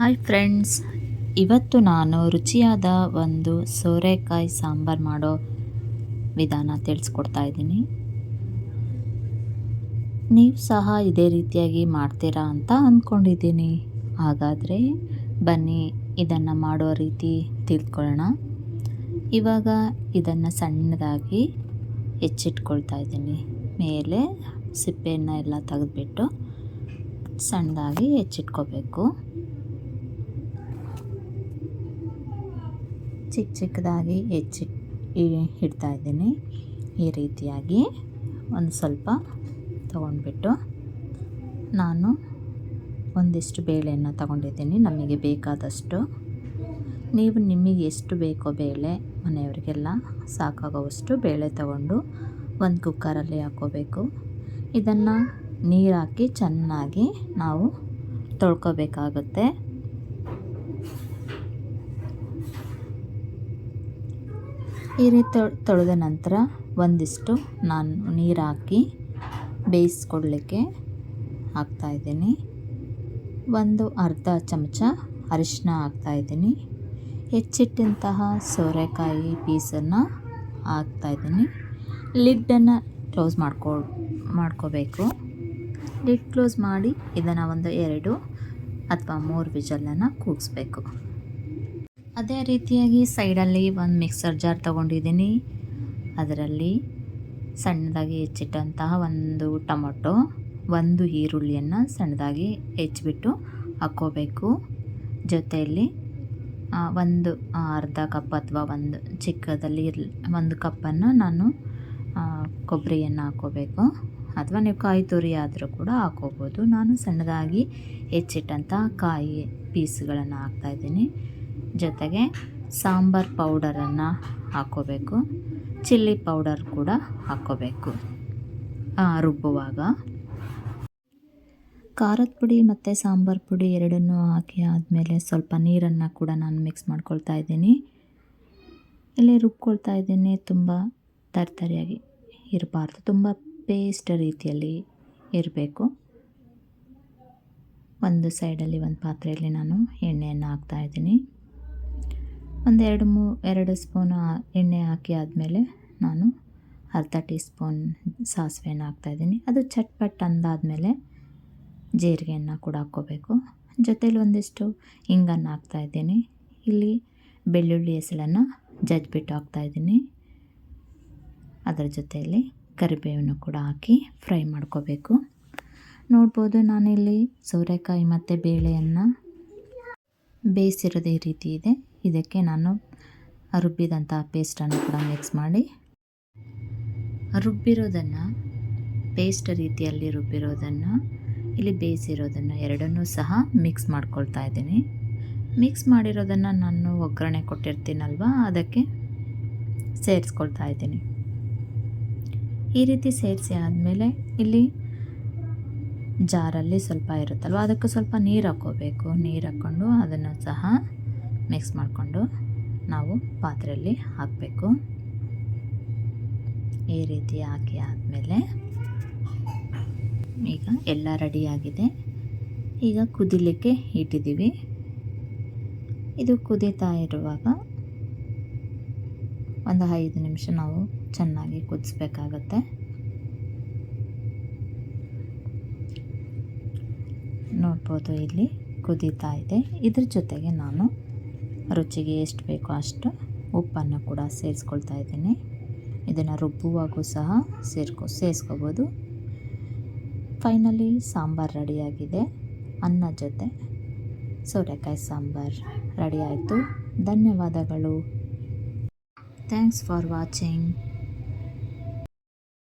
Hi friends ಇವತ್ತು ನಾನು ರುಚಿಯಾದ ಒಂದು ಸೋರೆಕಾಯಿ ಸಾಂಬಾರು ಮಾಡೋ ವಿಧಾನ ತಿಳಿಸ್ಕೊಡ್ತಾ ಇದ್ದೀನಿ. ನೀವು ಸಹ ಇದೇ ರೀತಿಯಾಗಿ ಮಾಡ್ತೀರಾ ಅಂತ ಅಂದ್ಕೊಂಡಿದ್ದೀನಿ ಹಾಗಾದರೆ ಬನ್ನಿ ಇದನ್ನು ಮಾಡೋ ರೀತಿ ತಿಳ್ಕೊಳ್ಳೋಣ. ಇವಾಗ ಇದನ್ನು ಸಣ್ಣದಾಗಿ ಹೆಚ್ಚಿಟ್ಕೊಳ್ತಾ ಇದ್ದೀನಿ. ಮೇಲೆ ಸಿಪ್ಪೆಯನ್ನು ಎಲ್ಲ ತೆಗೆದುಬಿಟ್ಟು ಸಣ್ಣದಾಗಿ ಹೆಚ್ಚಿಟ್ಕೋಬೇಕು. ಚಿಕ್ಕ ಚಿಕ್ಕದಾಗಿ ಹೆಚ್ಚಿ ಇಡ್ತಾ ಇದ್ದೀನಿ. ಈ ರೀತಿಯಾಗಿ ಒಂದು ಸ್ವಲ್ಪ ತಗೊಂಡ್ಬಿಟ್ಟು ನಾನು ಒಂದಿಷ್ಟು ಬೇಳೆಯನ್ನು ತಗೊಂಡಿದ್ದೀನಿ. ನಮಗೆ ಬೇಕಾದಷ್ಟು. ನೀವು ನಿಮಗೆ ಎಷ್ಟು ಬೇಕೋ ಬೇಳೆ ಮನೆಯವರಿಗೆಲ್ಲ ಸಾಕಾಗೋವಷ್ಟು ಬೇಳೆ ತಗೊಂಡು ಒಂದು ಕುಕ್ಕರಲ್ಲಿ ಹಾಕ್ಕೋಬೇಕು ಇದನ್ನು ನೀರು ಹಾಕಿ ಚೆನ್ನಾಗಿ ನಾವು ತೊಳ್ಕೊಬೇಕಾಗುತ್ತೆ. ಈ ರೀತಿ ತೊಳೆದ ನಂತರ ಒಂದಿಷ್ಟು ನಾನು ನೀರು ಹಾಕಿ ಬೇಯಿಸ್ಕೊಡ್ಲಿಕ್ಕೆ ಹಾಕ್ತಾಯಿದ್ದೀನಿ ಒಂದು ಅರ್ಧ ಚಮಚ ಅರಿಶಿನ ಹಾಕ್ತಾಯಿದ್ದೀನಿ ಹೆಚ್ಚಿಟ್ಟಂತಹ ಸೋರೆಕಾಯಿ ಪೀಸನ್ನು ಹಾಕ್ತಾಯಿದ್ದೀನಿ ಲಿಡ್ಡನ್ನು ಕ್ಲೋಸ್ ಮಾಡ್ಕೊ, ಮಾಡ್ಕೋಬೇಕು. ಲಿಡ್ ಕ್ಲೋಸ್ ಮಾಡಿ ಇದನ್ನು ಒಂದು ಎರಡು ಅಥವಾ ಮೂರು ವಿಜಲನ್ನು ಕೂಗಿಸ್ಬೇಕು. ಅದೇ ರೀತಿಯಾಗಿ ಸೈಡಲ್ಲಿ ಒಂದು ಮಿಕ್ಸರ್ ಜಾರ್ ತಗೊಂಡಿದ್ದೀನಿ. ಅದರಲ್ಲಿ ಸಣ್ಣದಾಗಿ ಹೆಚ್ಚಿಟ್ಟಂತಹ ಒಂದು ಟೊಮೊಟೊ, ಒಂದು ಈರುಳ್ಳಿಯನ್ನು ಸಣ್ಣದಾಗಿ ಹೆಚ್ಚಿಬಿಟ್ಟು ಹಾಕ್ಕೋಬೇಕು. ಜೊತೆಯಲ್ಲಿ ಒಂದು ಅರ್ಧ ಕಪ್ ಅಥವಾ ಒಂದು ಚಿಕ್ಕದಲ್ಲಿ ಇರಲಿ, ಒಂದು ಕಪ್ಪನ್ನು ನಾನು ಕೊಬ್ಬರಿಯನ್ನು ಹಾಕ್ಕೋಬೇಕು. ಅಥವಾ ನೀವು ಕಾಯಿ ತುರಿ ಆದರೂ ಕೂಡ ಹಾಕ್ಕೋಬೋದು. ನಾನು ಸಣ್ಣದಾಗಿ ಹೆಚ್ಚಿಟ್ಟಂಥ ಕಾಯಿ ಪೀಸ್ಗಳನ್ನು ಹಾಕ್ತಾಯಿದ್ದೀನಿ ಜೊತೆಗೆ ಸಾಂಬಾರ್ ಪೌಡರನ್ನು ಹಾಕ್ಕೋಬೇಕು ಚಿಲ್ಲಿ ಪೌಡರ್ ಕೂಡ ಹಾಕ್ಕೋಬೇಕು ರುಬ್ಬುವಾಗ. ಖಾರದ ಪುಡಿ ಮತ್ತು ಸಾಂಬಾರು ಪುಡಿ ಎರಡನ್ನೂ ಹಾಕಿ ಆದಮೇಲೆ ಸ್ವಲ್ಪ ನೀರನ್ನು ಕೂಡ ನಾನು ಮಿಕ್ಸ್ ಮಾಡ್ಕೊಳ್ತಾ ಇದ್ದೀನಿ. ಇಲ್ಲಿ ರುಬ್ಕೊಳ್ತಾ ಇದ್ದೀನಿ. ತುಂಬ ತರ್ತರಿಯಾಗಿ ಇರಬಾರ್ದು. ತುಂಬ ಪೇಸ್ಟ್ ರೀತಿಯಲ್ಲಿ ಇರಬೇಕು. ಒಂದು ಸೈಡಲ್ಲಿ ಒಂದು ಪಾತ್ರೆಯಲ್ಲಿ ನಾನು ಎಣ್ಣೆಯನ್ನು ಹಾಕ್ತಾಯಿದ್ದೀನಿ ಒಂದು ಎರಡು ಮೂ, ಎರಡು ಸ್ಪೂನು ಎಣ್ಣೆ ಹಾಕಿ ಆದಮೇಲೆ ನಾನು ಅರ್ಧ ಟೀ ಸ್ಪೂನ್ ಸಾಸಿವೆಯನ್ನು ಹಾಕ್ತಾಯಿದ್ದೀನಿ ಅದು ಚಟ್ಪಟ್ ಅಂದಾದಮೇಲೆ ಜೀರಿಗೆಯನ್ನು ಕೂಡ ಹಾಕ್ಕೋಬೇಕು. ಜೊತೇಲಿ ಒಂದಿಷ್ಟು ಹಿಂಗನ್ನು ಹಾಕ್ತಾಯಿದ್ದೀನಿ ಇಲ್ಲಿ ಬೆಳ್ಳುಳ್ಳಿ ಹೆಸಳನ್ನು ಜಜ್ಬಿಟ್ಟು ಹಾಕ್ತಾಯಿದ್ದೀನಿ ಅದರ ಜೊತೆಯಲ್ಲಿ ಕರಿಬೇವನ್ನು ಕೂಡ ಹಾಕಿ ಫ್ರೈ ಮಾಡ್ಕೋಬೇಕು. ನೋಡ್ಬೋದು ನಾನಿಲ್ಲಿ ಸೋರೆಕಾಯಿ ಮತ್ತು ಬೇಳೆಯನ್ನು ಬೇಯಿಸಿರೋದು ಈ ರೀತಿ ಇದೆ. ಇದಕ್ಕೆ ನಾನು ರುಬ್ಬಿದಂಥ ಪೇಸ್ಟನ್ನು ಕೂಡ ಮಿಕ್ಸ್ ಮಾಡಿ. ರುಬ್ಬಿರೋದನ್ನು ಪೇಸ್ಟ್ ರೀತಿಯಲ್ಲಿ ರುಬ್ಬಿರೋದನ್ನು, ಇಲ್ಲಿ ಬೇಯಿಸಿರೋದನ್ನು ಎರಡನ್ನೂ ಸಹ ಮಿಕ್ಸ್ ಮಾಡ್ಕೊಳ್ತಾ ಇದ್ದೀನಿ. ಮಿಕ್ಸ್ ಮಾಡಿರೋದನ್ನು ನಾನು ಒಗ್ಗರಣೆ ಕೊಟ್ಟಿರ್ತೀನಲ್ವ, ಅದಕ್ಕೆ ಸೇರಿಸ್ಕೊಳ್ತಾ ಇದ್ದೀನಿ. ಈ ರೀತಿ ಸೇರಿಸಿ ಆದಮೇಲೆ ಇಲ್ಲಿ ಜಾರಲ್ಲಿ ಸ್ವಲ್ಪ ಇರುತ್ತಲ್ವ, ಅದಕ್ಕೆ ಸ್ವಲ್ಪ ನೀರು ಹಾಕ್ಕೋಬೇಕು. ನೀರು ಹಾಕ್ಕೊಂಡು ಅದನ್ನು ಸಹ ಮಿಕ್ಸ್ ಮಾಡಿಕೊಂಡು ನಾವು ಪಾತ್ರೆಯಲ್ಲಿ ಹಾಕಬೇಕು. ಈ ರೀತಿ ಹಾಕಿ ಆದಮೇಲೆ ಈಗ ಎಲ್ಲ ರೆಡಿಯಾಗಿದೆ ಈಗ ಕುದಿಲಿಕ್ಕೆ ಇಟ್ಟಿದ್ದೀವಿ. ಇದು ಕುದೀತಾ ಇರುವಾಗ ಒಂದು ಐದು ನಿಮಿಷ ನಾವು ಚೆನ್ನಾಗಿ ಕುದಿಸ್ಬೇಕಾಗತ್ತೆ. ನೋಡ್ಬೋದು ಇಲ್ಲಿ ಕುದೀತಾ ಇದೆ. ಇದ್ರ ಜೊತೆಗೆ ನಾನು ರುಚಿಗೆ ಎಷ್ಟು ಬೇಕೋ ಅಷ್ಟು ಉಪ್ಪನ್ನು ಕೂಡ ಸೇರಿಸ್ಕೊಳ್ತಾ ಇದ್ದೀನಿ. ಇದನ್ನು ರುಬ್ಬುವಾಗೂ ಸಹ ಸೇರ್ಕೊ, ಸೇರಿಸ್ಕೋಬೋದು. ಫೈನಲಿ ಸಾಂಬಾರು ರೆಡಿಯಾಗಿದೆ. ಅನ್ನ ಜೊತೆ ಸೋರೆಕಾಯಿ ಸಾಂಬಾರು ರೆಡಿಯಾಯಿತು ಧನ್ಯವಾದಗಳು. Thanks for watching.